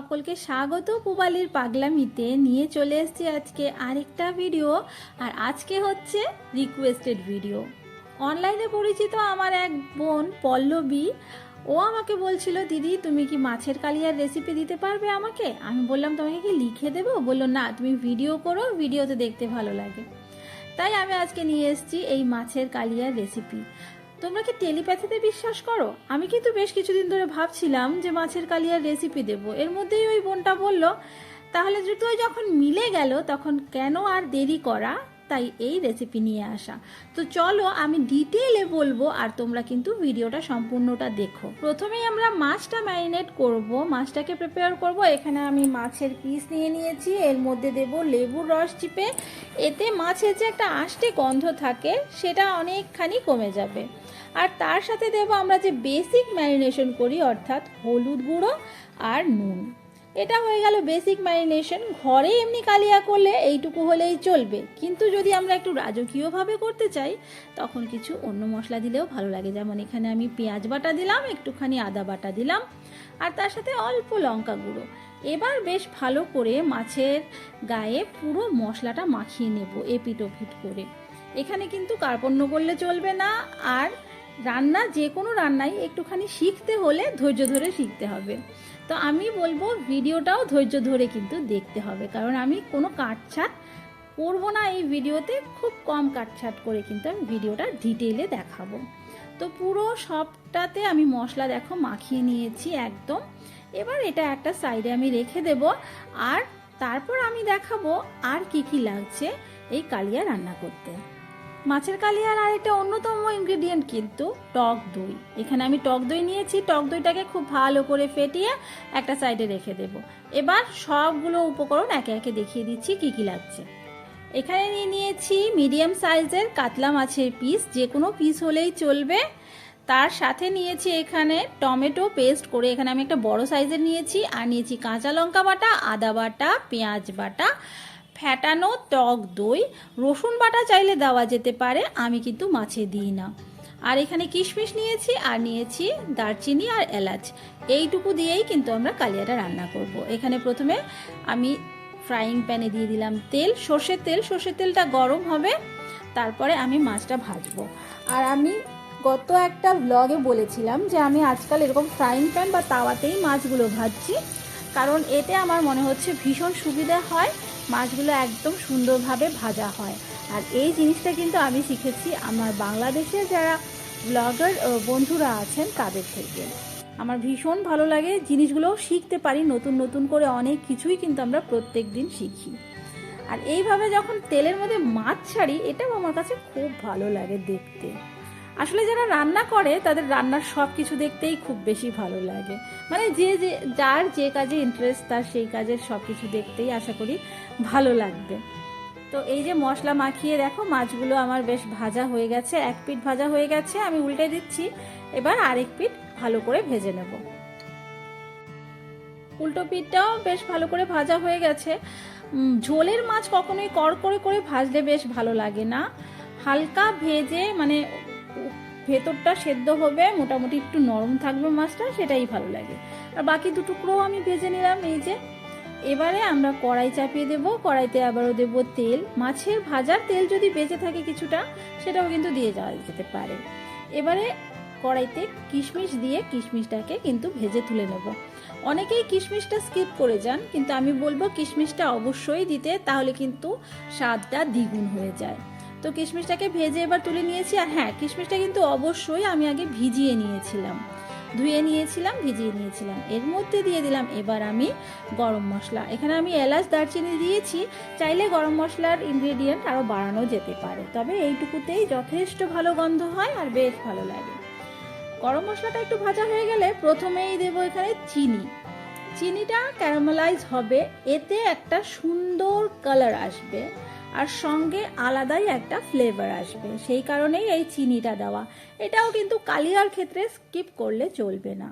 সকলকে স্বাগত পুবালির পাগলামিতে। নিয়ে চলে এসেছি আজকে আরেকটা ভিডিও আর আজকে হচ্ছে রিকোয়েস্টেড ভিডিও অনলাইনে পরিচিত আমার এক বোন পল্লবী, ও আমাকে বলছিল, দিদি, তুমি কি মাছের কালিয়ার রেসিপি দিতে পারবে আমাকে? আমি বললাম, তোমাকে কি লিখে দেবো? বলল, না, তুমি ভিডিও করো ভিডিওতে দেখতে ভালো লাগে। তাই আমি আজকে নিয়ে এসেছি এই মাছের কালিয়ার রেসিপি তোমরা কি টেলিপ্যাথিতে বিশ্বাস করো? আমি কিন্তু বেশ কিছুদিন ধরে ভাবছিলাম যে মাছের কালিয়ার রেসিপি দেব। এর মধ্যেই ওই বোনটা বলল, তাহলে দুটোই যখন মিলে গেল, তখন কেন আর দেরি করা? তাই এই রেসিপি নিয়ে আসা। তো চলো আমি ডিটেলে বলব আর তোমরা কিন্তু ভিডিওটা সম্পূর্ণটা দেখো। প্রথমেই আমরা মাছটা ম্যারিনেট করব। মাছটাকে প্রিপেয়ার করব। এখানে আমি মাছের পিস নিয়ে নিয়েছি। এর মধ্যে দেব লেবুর রস চিপে। এতে মাছের যে একটা আষ্টে গন্ধ থাকে, সেটা অনেকখানি কমে যাবে। আর তার সাথে দেব আমরা যে বেসিক ম্যারিনেশন করি, অর্থাৎ হলুদ গুঁড়ো আর নুন। এটা হয়ে গেল বেসিক ম্যারিনেশন ঘরে এমনি কালিয়া করলে এইটুকু হলেই চলবে। কিন্তু যদি আমরা একটু রাজকীয়ভাবে করতে চাই, তখন কিছু অন্য মশলা দিলেও ভালো লাগে। যেমন এখানে আমি পেঁয়াজ বাটা দিলাম, একটুখানি আদা বাটা দিলাম, আর তার সাথে অল্প লঙ্কা গুঁড়ো। এবার বেশ ভালো করে মাছের গায়ে পুরো মশলাটা মাখিয়ে নেব এপিট ওপিট করে। এখানে কিন্তু কার্পণ্য করলে চলবে না, আর রান্না, যে কোনো রান্নাই একটুখানি শিখতে হলে ধৈর্য ধরে শিখতে হবে। তো আমি বলব ভিডিওটাও ধৈর্য ধরে কিন্তু দেখতে হবে। কারণ আমি কোনো কাটছাট করব না এই ভিডিওতে, খুব কম কাটছাট করে কিন্তু আমি ভিডিওটা ডিটেলে দেখাবো। তো পুরো সবটাতে আমি মশলা দেখো মাখিয়ে নিয়েছি একদম। এবার এটা একটা সাইডে আমি রেখে দেব। আর তারপর আমি দেখাবো আর কি কি লাগছে এই কালিয়া রান্না করতে। মাছের কালিয়ার আর একটা অন্যতম ইনগ্রেডিয়েন্ট কিন্তু টক দই। এখানে আমি টক দই নিয়েছি, টক দইটাকে খুব ভালো করে ফেটিয়ে একটা সাইডে রেখে দেব। এবার সবগুলো উপকরণ একে একে দেখিয়ে দিচ্ছি কি কি লাগছে। এখানে নিয়ে নিয়েছি মিডিয়াম সাইজের কাতলা মাছের পিস যে কোনো পিস হলেই চলবে। তার সাথে নিয়েছি এখানে টমেটো পেস্ট করে এখানে আমি একটা বড় সাইজের নিয়েছি, আর নিয়েছি কাঁচা লঙ্কা বাটা, আদা বাটা, পেঁয়াজ বাটা ফ্যাটানো টক দই, রসুন বাটা চাইলে দেওয়া যেতে পারে, আমি কিন্তু মাছে দিই না। আর এখানে কিশমিশ নিয়েছি, আর নিয়েছি দারচিনি আর এলাচ। এইটুকু দিয়েই কিন্তু আমরা কালিয়াটা রান্না করব। এখানে প্রথমে আমি ফ্রাইং প্যানে দিয়ে দিলাম তেল, সর্ষের তেল। সর্ষের তেলটা গরম হবে, তারপরে আমি মাছটা ভাজবো। আর আমি গত একটা ব্লগে বলেছিলাম যে আমি আজকাল এরকম ফ্রাইং প্যান বা তাওয়াতেই মাছগুলো ভাজছি। কারণ এতে আমার মনে হচ্ছে ভীষণ সুবিধা হয়, মাছগুলো একদম সুন্দরভাবে ভাজা হয়। আর এই জিনিসটা কিন্তু আমি শিখেছি আমার বাংলাদেশের যারা ব্লগার বন্ধুরা আছেন তাদের থেকে। আমার ভীষণ ভালো লাগে জিনিসগুলোও শিখতে পারি, নতুন নতুন করে অনেক কিছুই কিন্তু আমরা প্রত্যেক দিন শিখি। আর এইভাবে যখন তেলের মধ্যে মাছ ছাড়ি, এটাও আমার কাছে খুব ভালো লাগে দেখতে। আসলে যারা রান্না করে, তাদের রান্নার সব কিছু দেখতেই খুব বেশি ভালো লাগে। মানে যে যে, যার যে কাজে ইন্টারেস্ট তার সেই কাজের সব কিছু দেখতেই আশা করি ভালো লাগবে। তো এই যে মশলা মাখিয়ে দেখো, মাছগুলো আমার বেশ ভাজা হয়ে গেছে, এক পিঠ ভাজা হয়ে গেছে, আমি উল্টে দিচ্ছি। এবার আরেক পিঠ ভালো করে ভেজে নেব। উল্টো পিঠটাও বেশ ভালো করে ভাজা হয়ে গেছে। ঝোলের মাছ কখনোই কড় করে করে ভাজলে বেশ ভালো লাগে না। হালকা ভেজে মানে ভেতরটা সেদ্ধ হবে, মোটামুটি একটু নরম থাকবে মাছটা, সেটাই ভালো লাগে। আর বাকি দুটুকরোও আমি ভেজে নিলাম এই যে। এবারে আমরা কড়াই চাপিয়ে দেব, কড়াইতে আবারও দেব তেল। মাছের ভাজার তেল যদি বেঁচে থাকে কিছুটা, সেটাও কিন্তু দিয়ে যাওয়া যেতে পারে। এবারে কড়াইতে কিশমিশ দিয়ে কিশমিশটাকে কিন্তু ভেজে তুলে নেব। অনেকেই কিশমিশটা স্কিপ করে যান, কিন্তু আমি বলব কিশমিশটা অবশ্যই দিতে, তাহলে কিন্তু স্বাদটা দ্বিগুণ হয়ে যায়। তো কিশমিশটাকে ভেজে এবার তুলে নিয়েছি, আর হ্যাঁ কিশমিশটা কিন্তু অবশ্যই আমি আগে ভিজিয়ে নিয়েছিলাম। ধুয়ে নিয়েছিলাম, ভিজিয়ে নিয়েছিলাম। এর মধ্যে দিয়ে দিলাম এবার আমি গরম মশলা। এখানে আমি এলাচ, দারচিনি দিয়েছি, চাইলে গরম মশলার ইনগ্রেডিয়েন্ট আরও বাড়ানো যেতে পারে। তবে এইটুকুতেই যথেষ্ট ভালো গন্ধ হয় আর বেশ ভালো লাগে। গরম মশলাটা একটু ভাজা হয়ে গেলে প্রথমেই দেবো এখানে চিনি। চিনিটা ক্যারামেলাইজ হবে। এতে একটা সুন্দর কালার আসবে। আর সঙ্গে আলাদাই একটা ফ্লেভার আসবে। সেই কারণেই এই চিনিটা দেওয়া। এটাও কিন্তু কালিয়ার ক্ষেত্রে স্কিপ করলে চলবে না।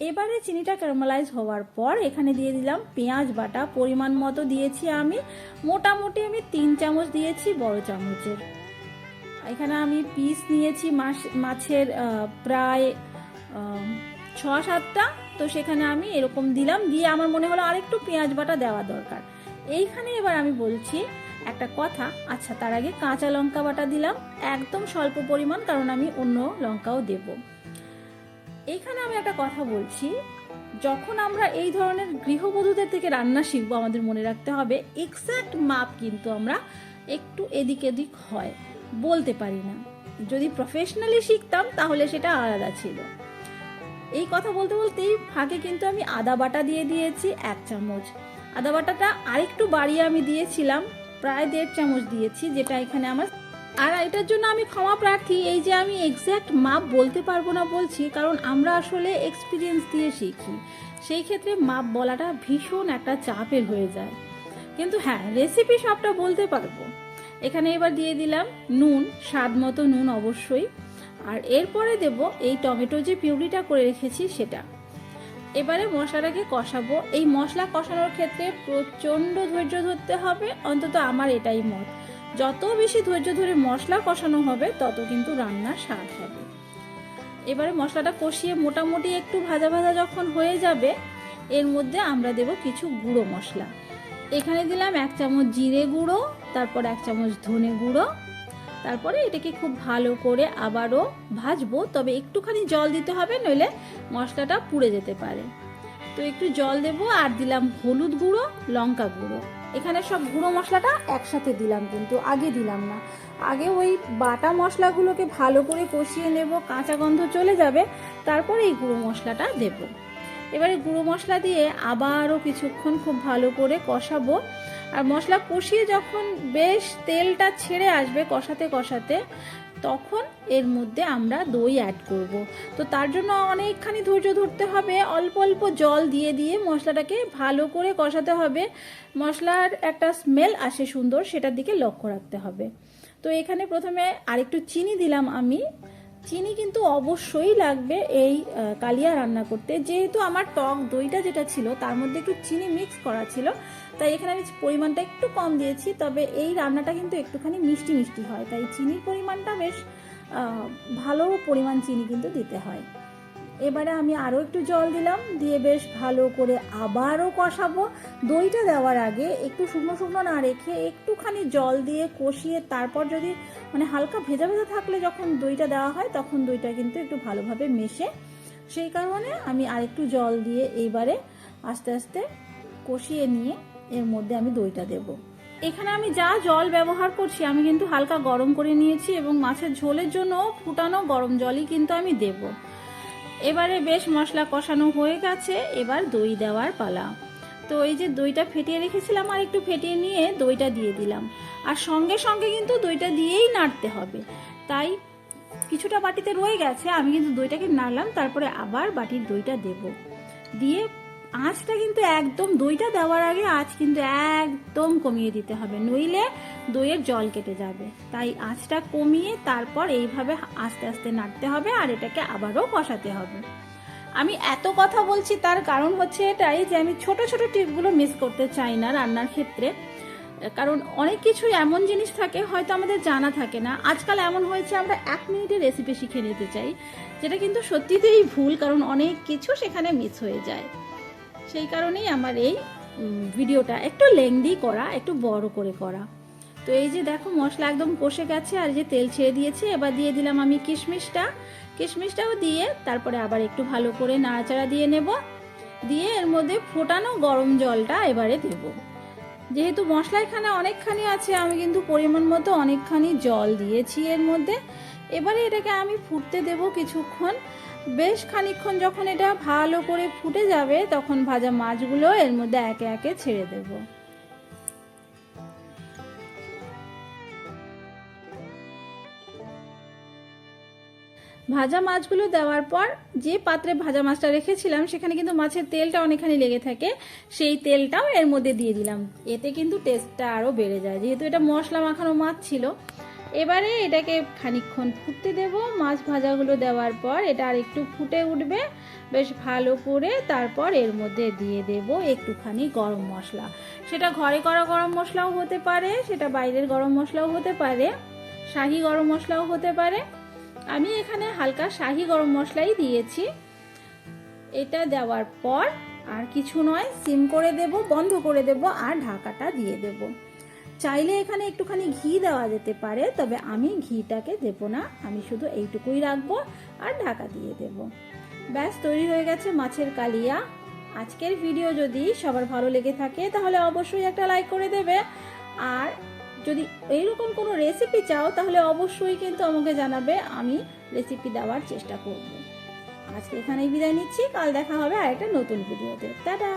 এবারে চিনিটা ক্যারামেলাইজ হওয়ার পর এখানে দিয়ে দিলাম পেঁয়াজ বাটা। পরিমাণ মতো দিয়েছি আমি। মোটামুটি আমি তিন চামচ দিয়েছি বড় চামচের। এখানে আমি পিস নিয়েছি মাছ, মাছের প্রায় ছ সাতটা তো সেখানে আমি এরকম দিলাম। দিয়ে আমার মনে হলো আরেকটু পেঁয়াজ বাটা দেওয়া দরকার। এইখানে এবার আমি বলছি একটা কথা আচ্ছা তার আগে কাঁচা লঙ্কা বাটা দিলাম। একদম স্বল্প পরিমাণ, কারণ আমি অন্য লঙ্কাও দেব। এইখানে আমি একটা কথা বলছি, যখন আমরা এই ধরনের গৃহবধূদের থেকে রান্না শিখব, আমাদের মনে রাখতে হবে এক্স্যাক্ট মাপ কিন্তু আমরা একটু এদিক এদিক হয়, বলতে পারি না। যদি প্রফেশনালি শিখতাম, তাহলে সেটা আলাদা ছিল। এই কথা বলতে বলতেই ফাঁকে কিন্তু আমি আদা বাটা দিয়ে দিয়েছি, এক চামচ। আদা বাটাটা আরেকটু বাড়িয়ে আমি দিয়েছিলাম প্রায় দেড় চামচ দিয়েছি, যেটা এখানে আমার। আর এটার জন্য আমি ক্ষমা প্রার্থী, এই যে আমি এক্স্যাক্ট মাপ বলতে পারব না বলছি, কারণ আমরা আসলে এক্সপিরিয়েন্স দিয়ে শিখি। সেই ক্ষেত্রে মাপ বলাটা ভীষণ একটা চাপের হয়ে যায়। কিন্তু হ্যাঁ রেসিপি সবটা বলতে পারব। এখানে এবার দিয়ে দিলাম নুন, স্বাদ মতো নুন অবশ্যই। আর এরপরে দেব এই টমেটো যে পিউরিটা করে রেখেছি সেটা। এবারে মশলাটাকে কষাবো। এই মশলা কষানোর ক্ষেত্রে প্রচণ্ড ধৈর্য ধরতে হবে, অন্তত আমার এটাই মত। যত বেশি ধৈর্য ধরে মশলা কষানো হবে, তত কিন্তু রান্নার স্বাদ হবে। এবারে মশলাটা কষিয়ে মোটামুটি একটু ভাজা ভাজা যখন হয়ে যাবে, এর মধ্যে আমরা দেব কিছু গুঁড়ো মশলা। এখানে দিলাম এক চামচ জিরে গুঁড়ো, তারপর এক চামচ ধনে গুঁড়ো তারপরে এটাকে খুব ভালো করে আবারও ভাজবো, তবে একটুখানি জল দিতে হবে, নইলে মশলাটা পুড়ে যেতে পারে। তো একটু জল দেবো আর দিলাম হলুদ গুঁড়ো, লঙ্কা গুঁড়ো। এখানে সব গুঁড়ো মশলাটা একসাথে দিলাম কিন্তু, আগে দিলাম না। আগে ওই বাটা মশলাগুলোকে ভালো করে কষিয়ে নেব, কাঁচা গন্ধ চলে যাবে, তারপরে এই গুঁড়ো মশলাটা দেব। এবারে গুঁড়ো মশলা দিয়ে আবারও কিছুক্ষণ খুব ভালো করে কষাবো। আর মশলা কষিয়ে যখন বেশ তেলটা ছেড়ে আসবে কষাতে কষাতে, তখন এর মধ্যে আমরা দই অ্যাড করব। তো তার জন্য অনেকখানি ধৈর্য ধরতে হবে, অল্প অল্প জল দিয়ে দিয়ে মশলাটাকে ভালো করে কষাতে হবে। মশলার একটা স্মেল আসে সুন্দর, সেটার দিকে লক্ষ্য রাখতে হবে। তো এখানে প্রথমে আরেকটু চিনি দিলাম আমি। চিনি কিন্তু অবশ্যই লাগবে এই কালিয়া রান্না করতে। যেহেতু আমার টক দইটা যেটা ছিল, তার মধ্যে একটু চিনি মিক্স করা ছিল, তাই এখানে আমি পরিমাণটা একটু কম দিয়েছি, তবে এই রান্নাটা কিন্তু একটুখানি মিষ্টি মিষ্টি হয়, তাই চিনির পরিমাণটা বেশ ভালো পরিমাণ চিনি কিন্তু দিতে হয়। এবারে আমি আরও একটু জল দিলাম, দিয়ে বেশ ভালো করে আবারও কষাবো। দইটা দেওয়ার আগে একটু শুকনো শুকনো না রেখে একটুখানি জল দিয়ে কষিয়ে তারপর যদি মানে হালকা ভেজা ভেজা থাকলে যখন দইটা দেওয়া হয়, তখন দইটা কিন্তু একটু ভালোভাবে মেশে সেই কারণে আমি আরেকটু জল দিয়ে এইবারে আস্তে আস্তে কষিয়ে নিয়ে এর মধ্যে আমি দইটা দেব। এখানে আমি যা জল ব্যবহার করছি আমি কিন্তু হালকা গরম করে নিয়েছি এবং মাছের ঝোলের জন্য ফুটানো গরম জলই কিন্তু আমি দেবো। এবারে বেশ মশলা কষানো হয়ে গেছে, এবার দই দেওয়ার পালা। তো এই যে দইটা ফেটিয়ে রেখেছিলাম আর একটু ফেটিয়ে নিয়ে দইটা দিয়ে দিলাম। আর সঙ্গে সঙ্গে কিন্তু দইটা দিয়েই নাড়তে হবে। তাই কিছুটা বাটিতে রয়ে গেছে, আমি কিন্তু দইটাকে নাড়লাম, তারপরে আবার বাটির দইটা দেব। দিয়ে আঁচটা কিন্তু একদম দইটা দেওয়ার আগে আঁচ কিন্তু একদম কমিয়ে দিতে হবে। নইলে দইয়ের জল কেটে যাবে। তাই আঁচটা কমিয়ে তারপর এইভাবে আস্তে আস্তে নাড়তে হবে আর এটাকে আবারও কষাতে হবে। আমি এত কথা বলছি তার কারণ হচ্ছে এটাই যে আমি ছোট ছোট টিপগুলো মিস করতে চাই না রান্নার ক্ষেত্রে। কারণ অনেক কিছু এমন জিনিস থাকে, হয়তো আমাদের জানা থাকে না। আজকাল এমন হয়েছে, আমরা এক মিনিটে রেসিপি শিখে নিতে চাই, যেটা কিন্তু সত্যিতেই ভুল, কারণ অনেক কিছু সেখানে মিস হয়ে যায়। সেই কারণেই আমার এই ভিডিওটা একটু লেংদি করা, একটু বড় করে করা। তো এই যে দেখো মশলা একদম কষে গেছে, আর যে তেল ছেড়ে দিয়েছে, এবার দিয়ে দিলাম আমি কিশমিশটা। কিশমিশটাও দিয়ে তারপরে আবার একটু ভালো করে নাড়াচাড়া দিয়ে নেব। দিয়ে এর মধ্যে ফোটানো গরম জলটা এবারে দেব। যেহেতু মশলা এখানে অনেকখানি আছে, আমি কিন্তু পরিমাণ মতো অনেকখানি জল দিয়েছি এর মধ্যে। এবারে এটাকে আমি ফুটতে দেব কিছুক্ষণ। বেশ খানিকক্ষণ যখন এটা ভালো করে ফুটে যাবে, তখন ভাজা মাছগুলো এর মধ্যে একে একে ছেড়ে দেব। ভাজা মাছগুলো দেওয়ার পর যে পাত্রে ভাজা মাছটা রেখেছিলাম, সেখানে কিন্তু মাছের তেলটা অনেকখানি লেগে থাকে। সেই তেলটাও এর মধ্যে দিয়ে দিলাম। এতে কিন্তু টেস্টটা আরও বেড়ে যায়। যেহেতু এটা মশলা মাখানো মাছ ছিল। এবারে এটাকে খানিকক্ষণ ফুটতে দেব। মাছ ভাজাগুলো দেওয়ার পর এটা আর একটু ফুটে উঠবে। বেশ ভালো করে তারপর এর মধ্যে দিয়ে দেব একটুখানি গরম মশলা। সেটা ঘরে করা গরম মশলাও হতে পারে, সেটা বাইরের গরম মশলাও হতে পারে, শাহি গরম মশলাও হতে পারে। আমি এখানে হালকা শাহি গরম মশলাই দিয়েছি। এটা দেওয়ার পর আর কিছু নয়, সিম করে দেব, বন্ধ করে দেব আর ঢাকাটা দিয়ে দেব। চাইলে এখানে একটুখানি ঘি দেওয়া যেতে পারে, তবে আমি ঘিটাকে দেব না। আমি শুধু এইটুকুই রাখব আর ঢাকা দিয়ে দেব। ব্যাস, তৈরি হয়ে গেছে মাছের কালিয়া। আজকের ভিডিও যদি সবার ভালো লেগে থাকে, তাহলে অবশ্যই একটা লাইক করে দেবে। আর যদি এইরকম কোনো রেসিপি চাও, তাহলে অবশ্যই কিন্তু আমাকে জানাবে, আমি রেসিপি দেওয়ার চেষ্টা করব। আজকে এখানেই বিদায় নিচ্ছি, কাল দেখা হবে আর একটা নতুন ভিডিওতে টাটা!